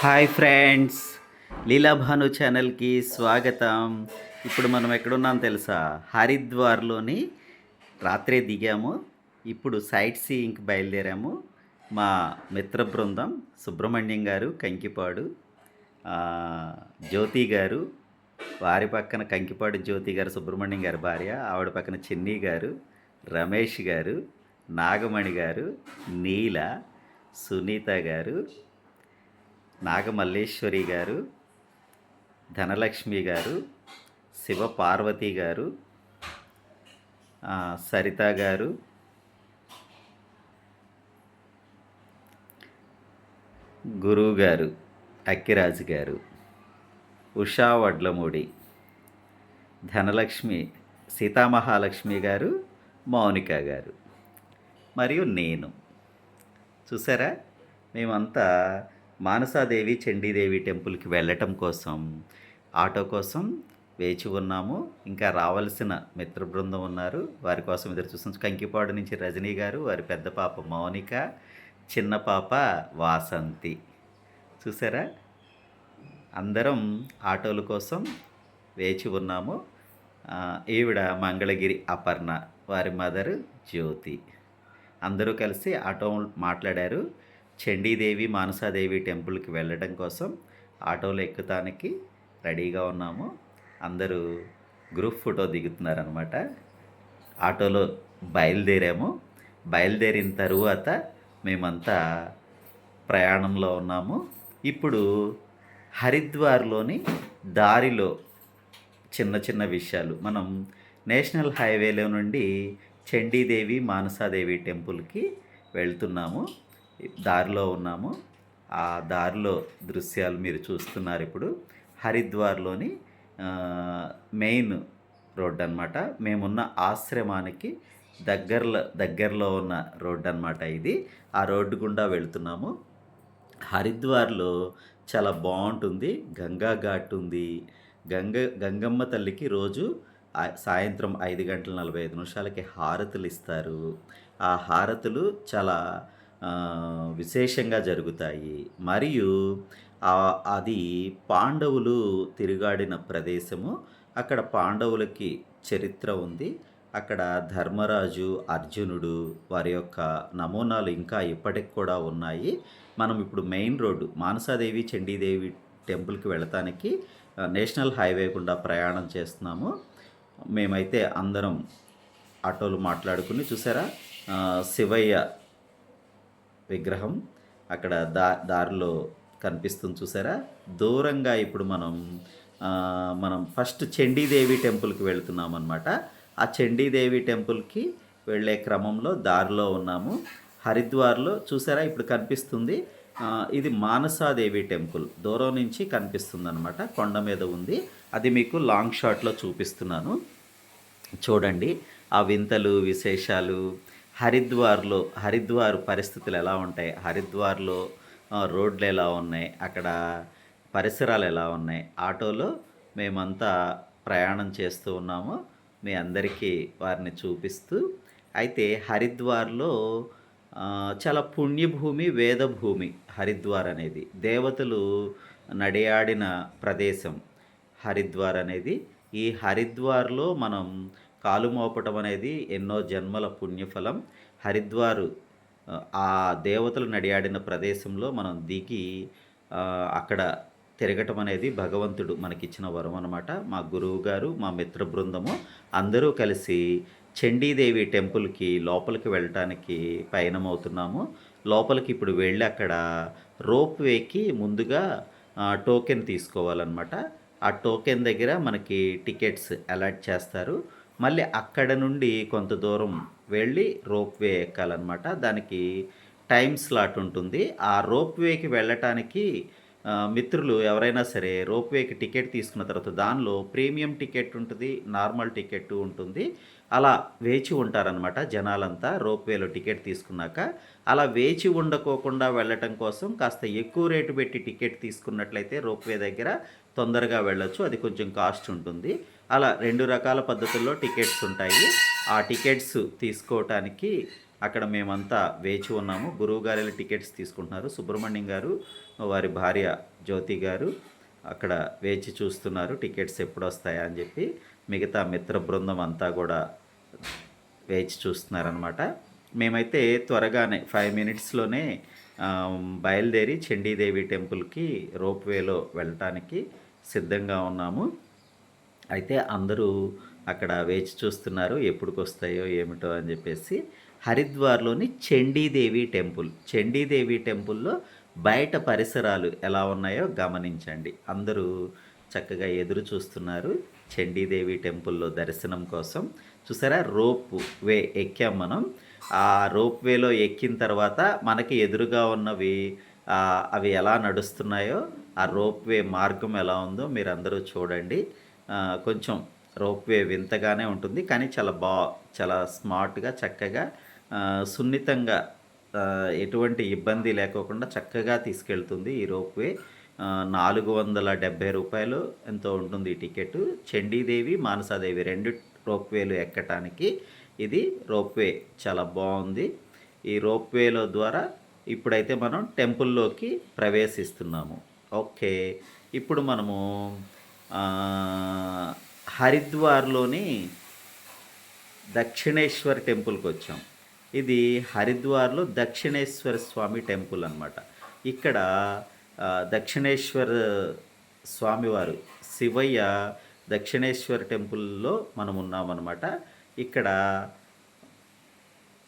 Hi friends లీలాభాను ఛానల్కి స్వాగతం. ఇప్పుడు మనం ఎక్కడున్నాం తెలుసా? హరిద్వార్లోని రాత్రే దిగాము. ఇప్పుడు సైట్ సీయింగ్కి బయలుదేరాము. మా మిత్ర బృందం సుబ్రహ్మణ్యం గారు కంకిపాడు జ్యోతి గారు వారి పక్కన కంకిపాడు జ్యోతి గారు సుబ్రహ్మణ్యం గారి భార్య ఆవిడ పక్కన చిన్ని గారు రమేష్ గారు నాగమణి గారు నీల సునీత గారు నాగమల్లేశ్వరి గారు ధనలక్ష్మి గారు శివ పార్వతి గారు సరిత గారు గురువు గారు అక్కిరాజు గారు ఉషా వడ్లమూడి ధనలక్ష్మి సీతామహాలక్ష్మి గారు మౌనిక గారు. మరియు నేను. చూసారా? మేమంతా మానసాదేవి చండీదేవి టెంపుల్కి వెళ్ళటం కోసం ఆటో కోసం వేచి ఉన్నాము. ఇంకా రావాల్సిన మిత్ర బృందం ఉన్నారు. వారి కోసం ఎదురు చూస్తున్నాం. కంకిపాడు నుంచి రజనీ గారు వారి పెద్ద పాప మౌనిక చిన్న పాప వాసంతి. చూసారా? అందరం ఆటోల కోసం వేచి ఉన్నాము. ఈవిడ మంగళగిరి అపర్ణ వారి మదర్ జ్యోతి. అందరూ కలిసి ఆటో మాట్లాడారు. చండీదేవి మానసాదేవి టెంపుల్కి వెళ్ళడం కోసం ఆటోలో ఎక్కుతానికి రెడీగా ఉన్నాము. అందరూ గ్రూప్ ఫోటో దిగుతున్నారనమాట ఆటోలో బయలుదేరాము. బయలుదేరిన తరువాత మేమంతా ప్రయాణంలో ఉన్నాము. ఇప్పుడు హరిద్వార్లోని దారిలో చిన్న చిన్న విషయాలు. మనం నేషనల్ హైవేలో నుండి చండీదేవి మానసాదేవి టెంపుల్కి వెళ్తున్నాము. దారిలో ఉన్నాము. ఆ దారిలో దృశ్యాలు మీరు చూస్తున్నారు ఇప్పుడు. హరిద్వార్లోని మెయిన్ రోడ్ అనమాట మేమున్న ఆశ్రమానికి దగ్గరలో దగ్గరలో ఉన్న రోడ్ అనమాట ఇది. ఆ రోడ్డు గుండా వెళుతున్నాము. హరిద్వార్లో చాలా బాగుంటుంది. గంగా ఘాట్ ఉంది. గంగ గంగమ్మ తల్లికి రోజు సాయంత్రం ఐదు గంటల నలభై ఐదు నిమిషాలకి హారతులు ఇస్తారు. ఆ హారతులు చాలా విశేషంగా జరుగుతాయి. మరియు అది పాండవులు తిరుగాడిన ప్రదేశము. అక్కడ పాండవులకి చరిత్ర ఉంది. అక్కడ ధర్మరాజు అర్జునుడు వారి యొక్క నమూనాలు ఇంకా ఇప్పటికి కూడా ఉన్నాయి. మనం ఇప్పుడు మెయిన్ రోడ్డు మానసాదేవి చండీదేవి టెంపుల్కి వెళ్ళటానికి నేషనల్ హైవే గుండా ప్రయాణం చేస్తున్నాము. మేమైతే అందరం ఆటోలు మాట్లాడుకుని చూసారా? శివయ్య విగ్రహం అక్కడ దా దారిలో కనిపిస్తుంది చూసారా? దూరంగా ఇప్పుడు మనం మనం ఫస్ట్ చండీదేవి టెంపుల్కి వెళ్తున్నాం అనమాట ఆ చండీదేవి టెంపుల్కి వెళ్ళే క్రమంలో దారిలో ఉన్నాము. హరిద్వార్లో చూసారా? ఇప్పుడు కనిపిస్తుంది. ఇది మానసాదేవి టెంపుల్. దూరం నుంచి కనిపిస్తుంది అనమాట కొండ మీద ఉంది. అది మీకు లాంగ్ షాట్లో చూపిస్తున్నాను. చూడండి. ఆ వింతలు విశేషాలు హరిద్వార్లో హరిద్వార్ పరిస్థితులు ఎలా ఉంటాయి? హరిద్వార్లో రోడ్లు ఎలా ఉన్నాయి? అక్కడ పరిసరాలు ఎలా ఉన్నాయి? ఆటోలో మేమంతా ప్రయాణం చేస్తూ ఉన్నాము. మీ అందరికీ వారిని చూపిస్తూ. అయితే హరిద్వార్లో చాలా పుణ్యభూమి వేదభూమి హరిద్వార్ అనేది. దేవతలు నడియాడిన ప్రదేశం హరిద్వార్ అనేది. ఈ హరిద్వార్లో మనం కాలు మోపటం అనేది ఎన్నో జన్మల పుణ్యఫలం. హరిద్వారు ఆ, దేవతలు నడియాడిన ప్రదేశంలో మనం దిగి అక్కడ తిరగటం అనేది భగవంతుడు మనకిచ్చిన వరం అనమాట మా గురువు గారు మా మిత్ర బృందము అందరూ కలిసి చండీదేవి టెంపుల్కి లోపలికి వెళ్ళటానికి పయనమవుతున్నాము. లోపలికి ఇప్పుడు వెళ్ళి అక్కడ రోప్ వేకి ముందుగా టోకెన్ తీసుకోవాలన్నమాట. ఆ టోకెన్ దగ్గర మనకి టికెట్స్ అలాట్ చేస్తారు. మళ్ళీ అక్కడ నుండి కొంత దూరం వెళ్ళి రోప్వే ఎక్కాలన్నమాట. దానికి టైం స్లాట్ ఉంటుంది. ఆ రోప్వేకి వెళ్ళటానికి మిత్రులు ఎవరైనా సరే రోప్వేకి టికెట్ తీసుకున్న తర్వాత దానిలో ప్రీమియం టికెట్ ఉంటుంది నార్మల్ టికెట్ ఉంటుంది. అలా వేచి ఉంటారనమాట జనాలంతా రోప్వేలో టికెట్ తీసుకున్నాక. అలా వేచి ఉండకోకుండా వెళ్ళటం కోసం కాస్త ఎక్కువ రేటు పెట్టి టికెట్ తీసుకున్నట్లయితే రోప్వే దగ్గర తొందరగా వెళ్ళొచ్చు. అది కొంచెం కాస్ట్ ఉంటుంది. అలా రెండు రకాల పద్ధతుల్లో టికెట్స్ ఉంటాయి. ఆ టికెట్స్ తీసుకోవటానికి అక్కడ మేమంతా వేచి ఉన్నాము. గురువు గారి టికెట్స్ తీసుకుంటున్నారు. సుబ్రహ్మణ్యం గారు వారి భార్య జ్యోతి గారు అక్కడ వేచి చూస్తున్నారు టికెట్స్ ఎప్పుడు వస్తాయా అని చెప్పి. మిగతా మిత్ర బృందం అంతా కూడా వేచి చూస్తున్నారనమాట మేమైతే త్వరగానే ఫైవ్ మినిట్స్లోనే బయలుదేరి చండీదేవి టెంపుల్కి రోప్వేలో వెళ్ళటానికి సిద్ధంగా ఉన్నాము. అయితే అందరూ అక్కడ వేచి చూస్తున్నారు ఎప్పుడుకి వస్తాయో ఏమిటో అని చెప్పేసి. హరిద్వార్లోని చండీదేవి టెంపుల్ చండీదేవి టెంపుల్లో బయట పరిసరాలు ఎలా ఉన్నాయో గమనించండి. అందరూ చక్కగా ఎదురు చూస్తున్నారు చండీదేవి టెంపుల్లో దర్శనం కోసం. చూసారా రోప్ వే ఎక్కాం మనం. ఆ రోప్ వేలో ఎక్కిన తర్వాత మనకి ఎదురుగా ఉన్నవి అవి ఎలా నడుస్తున్నాయో ఆ రోప్వే మార్గం ఎలా ఉందో మీరు అందరూ చూడండి కొంచెం రోప్వే వింతగానే ఉంటుంది కానీ చాలా బా చాలా స్మార్ట్గా చక్కగా సున్నితంగా ఎటువంటి ఇబ్బంది లేకోకుండా చక్కగా తీసుకెళ్తుంది ఈ రోప్వే నాలుగు వందల డెబ్భై రూపాయలు ఎంతో ఉంటుంది ఈ టికెట్ చండీదేవి మానసాదేవి రెండు రోప్వేలు ఎక్కటానికి ఇది రోప్వే చాలా బాగుంది. ఈ రోప్వేలో ద్వారా ఇప్పుడైతే మనం టెంపుల్లోకి ప్రవేశిస్తున్నాము. ఓకే. ఇప్పుడు మనము హరిద్వార్లోని దక్షిణేశ్వర్ టెంపుల్కి వచ్చాం. ఇది హరిద్వార్లో దక్షిణేశ్వర స్వామి టెంపుల్ అనమాట ఇక్కడ దక్షిణేశ్వర్ దక్షిణేశ్వర స్వామివారు శివయ్య దక్షిణేశ్వర టెంపుల్లో మనం ఉన్నామన్నమాట ఇక్కడ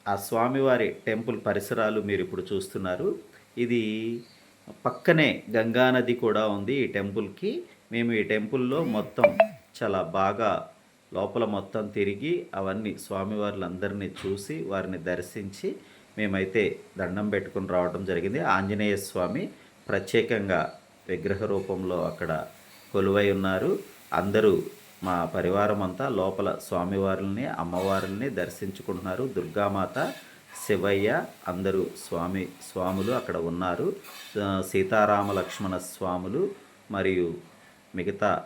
ఆ స్వామివారి టెంపుల్ పరిసరాలు మీరు ఇప్పుడు చూస్తున్నారు. ఇది పక్కనే గంగా నది కూడా ఉంది ఈ టెంపుల్కి. మేము ఈ టెంపుల్లో మొత్తం చాలా బాగా లోపల మొత్తం తిరిగి అవన్నీ స్వామివార్లందరినీ చూసి వారిని దర్శించి మేమైతే దండం పెట్టుకుని రావడం జరిగింది. ఆంజనేయ స్వామి ప్రత్యేకంగా విగ్రహ రూపంలో అక్కడ కొలువై ఉన్నారు. అందరూ మా పరివారం అంతా లోపల స్వామివారిని అమ్మవారిని దర్శించుకుంటున్నారు. దుర్గామాత శివయ్య అందరూ స్వామి స్వాములు అక్కడ ఉన్నారు. సీతారామ లక్ష్మణ స్వాములు మరియు మిగతా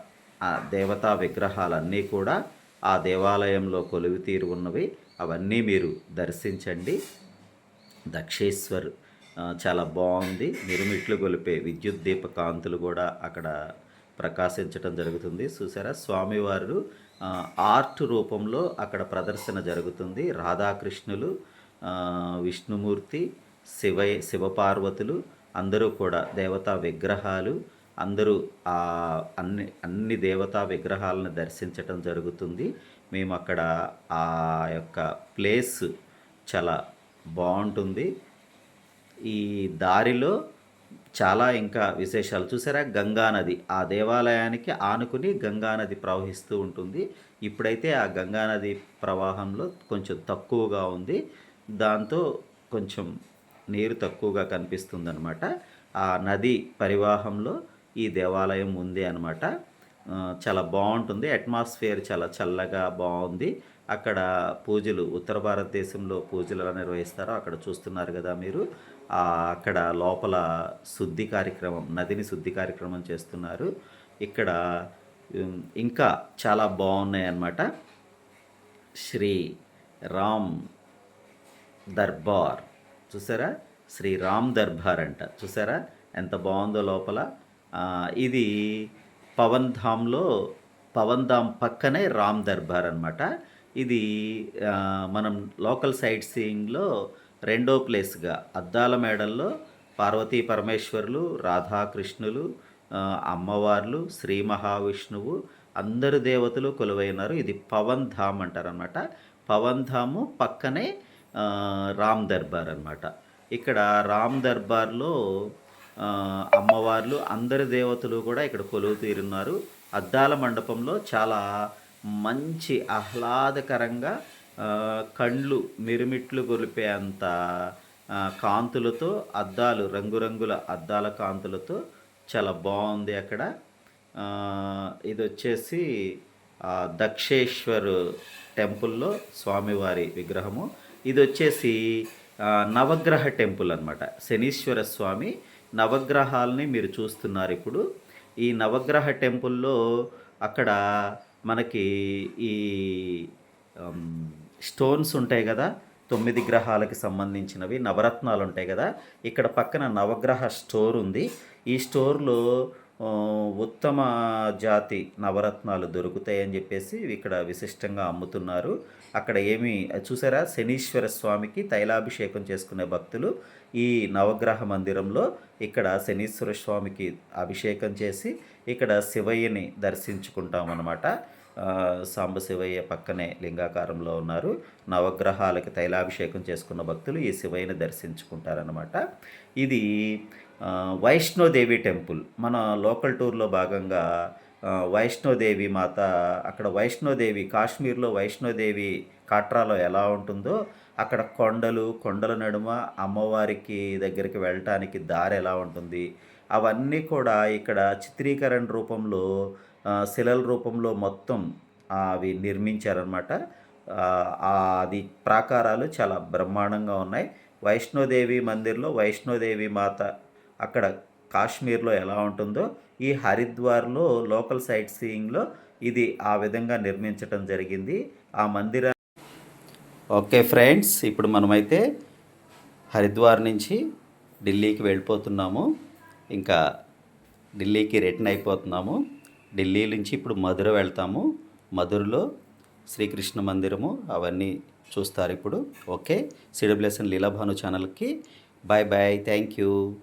దేవతా విగ్రహాలన్నీ కూడా ఆ దేవాలయంలో కొలువు తీరు ఉన్నవి. అవన్నీ మీరు దర్శించండి. దక్షేశ్వర్ చాలా బాగుంది. మిరుమిట్లు గొలిపే విద్యుత్ దీప కాంతులు కూడా అక్కడ ప్రకాశించటం జరుగుతుంది. చూసారా? స్వామివారు ఆర్ట్ రూపంలో అక్కడ ప్రదర్శన జరుగుతుంది. రాధాకృష్ణులు విష్ణుమూర్తి శివ శివపార్వతులు అందరూ కూడా దేవతా విగ్రహాలు అందరూ ఆ అన్ని అన్ని దేవతా విగ్రహాలను దర్శించటం జరుగుతుంది. మేము అక్కడ ఆ యొక్క ప్లేస్ చాలా బాగుంటుంది. ఈ దారిలో చాలా ఇంకా విశేషాలు. చూసారా? గంగా నది. ఆ దేవాలయానికి ఆనుకుని గంగా నది ప్రవహిస్తూ ఉంటుంది. ఇప్పుడైతే ఆ గంగా నది ప్రవాహంలో కొంచెం తక్కువగా ఉంది. దాంతో కొంచెం నీరు తక్కువగా కనిపిస్తుంది అనమాట ఆ నది పరివాహంలో ఈ దేవాలయం ఉంది అనమాట చాలా బాగుంటుంది. అట్మాస్ఫియర్ చాలా చల్లగా బాగుంది. అక్కడ పూజలు ఉత్తర భారతదేశంలో పూజలు ఎలా నిర్వహిస్తారో అక్కడ చూస్తున్నారు కదా మీరు. అక్కడ లోపల శుద్ధి కార్యక్రమం నదిని శుద్ధి కార్యక్రమం చేస్తున్నారు. ఇక్కడ ఇంకా చాలా బాగున్నాయి అన్నమాట. శ్రీ రామ్ దర్బార్. చూసారా? శ్రీ రామ్ దర్బార్ అంట. చూసారా? ఎంత బాగుందో లోపల. ఇది పవన్ ధామ్లో పవన్ ధామ్ పక్కనే రామ్ దర్బార్ అనమాట ఇది మనం లోకల్ సైట్ సీయింగ్లో రెండో ప్లేస్గా అద్దాల మేడల్లో పార్వతీ పరమేశ్వరులు రాధాకృష్ణులు అమ్మవార్లు శ్రీ మహావిష్ణువు అందరు దేవతలు కొలువైనారు. ఇది పవన్ ధామ్ అంటారనమాట పవన్ ధాము పక్కనే రామ్ దర్బార్ అనమాట ఇక్కడ రామ్ దర్బార్లో అమ్మవార్లు అందరి దేవతలు కూడా ఇక్కడ కొలువు తీరున్నారు. అద్దాల మండపంలో చాలా మంచి ఆహ్లాదకరంగా కళ్ళు కండ్లు మిరుమిట్లు గొలిపేంత కాంతులతో అద్దాలు రంగురంగుల అద్దాల కాంతులతో చాలా బాగుంది అక్కడ. ఇది వచ్చేసి దక్షేశ్వర్ టెంపుల్లో స్వామివారి విగ్రహము. ఇది వచ్చేసి నవగ్రహ టెంపుల్ అనమాట శనీశ్వర స్వామి నవగ్రహాలని మీరు చూస్తున్నారు ఇప్పుడు. ఈ నవగ్రహ టెంపుల్లో అక్కడ మనకి ఈ స్టోన్స్ ఉంటాయి కదా తొమ్మిది గ్రహాలకు సంబంధించినవి నవరత్నాలు ఉంటాయి కదా ఇక్కడ పక్కన నవగ్రహ స్టోర్ ఉంది. ఈ స్టోర్లో ఉత్తమ జాతి నవరత్నాలు దొరుకుతాయని చెప్పేసి ఇక్కడ విశిష్టంగా అమ్ముతున్నారు. అక్కడ ఏమి చూసారా శనీశ్వర స్వామికి తైలాభిషేకం చేసుకునే భక్తులు ఈ నవగ్రహ మందిరంలో ఇక్కడ శనీశ్వర స్వామికి అభిషేకం చేసి ఇక్కడ శివయ్యని దర్శించుకుంటాం అన్నమాట సాంబశివయ్య పక్కనే లింగాకారంలో ఉన్నారు. నవగ్రహాలకి తైలాభిషేకం చేసుకున్న భక్తులు ఈ శివయ్యని దర్శించుకుంటారనమాట ఇది వైష్ణోదేవి టెంపుల్. మన లోకల్ టూర్లో భాగంగా వైష్ణోదేవి మాత అక్కడ వైష్ణోదేవి కాశ్మీర్లో వైష్ణోదేవి కాట్రాలో ఎలా ఉంటుందో అక్కడ కొండలు కొండల నడుమ అమ్మవారికి దగ్గరికి వెళ్ళటానికి దారి ఎలా ఉంటుంది అవన్నీ కూడా ఇక్కడ చిత్రీకరణ రూపంలో శిలల రూపంలో మొత్తం అవి నిర్మించారనమాట అది ప్రాకారాలు చాలా బ్రహ్మాండంగా ఉన్నాయి. వైష్ణోదేవి మందిర్లో వైష్ణోదేవి మాత అక్కడ కాశ్మీర్లో ఎలా ఉంటుందో ఈ హరిద్వార్లో లోకల్ సైట్ సీయింగ్లో ఇది ఆ విధంగా నిర్మించటం జరిగింది. ఆ మందిర ఓకే ఫ్రెండ్స్ ఇప్పుడు మనమైతే హరిద్వార్ నుంచి ఢిల్లీకి వెళ్ళిపోతున్నాము. ఇంకా ఢిల్లీకి రిటర్న్ అయిపోతున్నాము. ఢిల్లీ నుంచి ఇప్పుడు మధుర వెళ్తాము. మధురలో శ్రీకృష్ణ మందిరము అవన్నీ చూస్తారు ఇప్పుడు. ఓకే? సిడబ్ల్యూఎస్ఎన్ లీలాభాను ఛానల్కి. Bye bye thank you.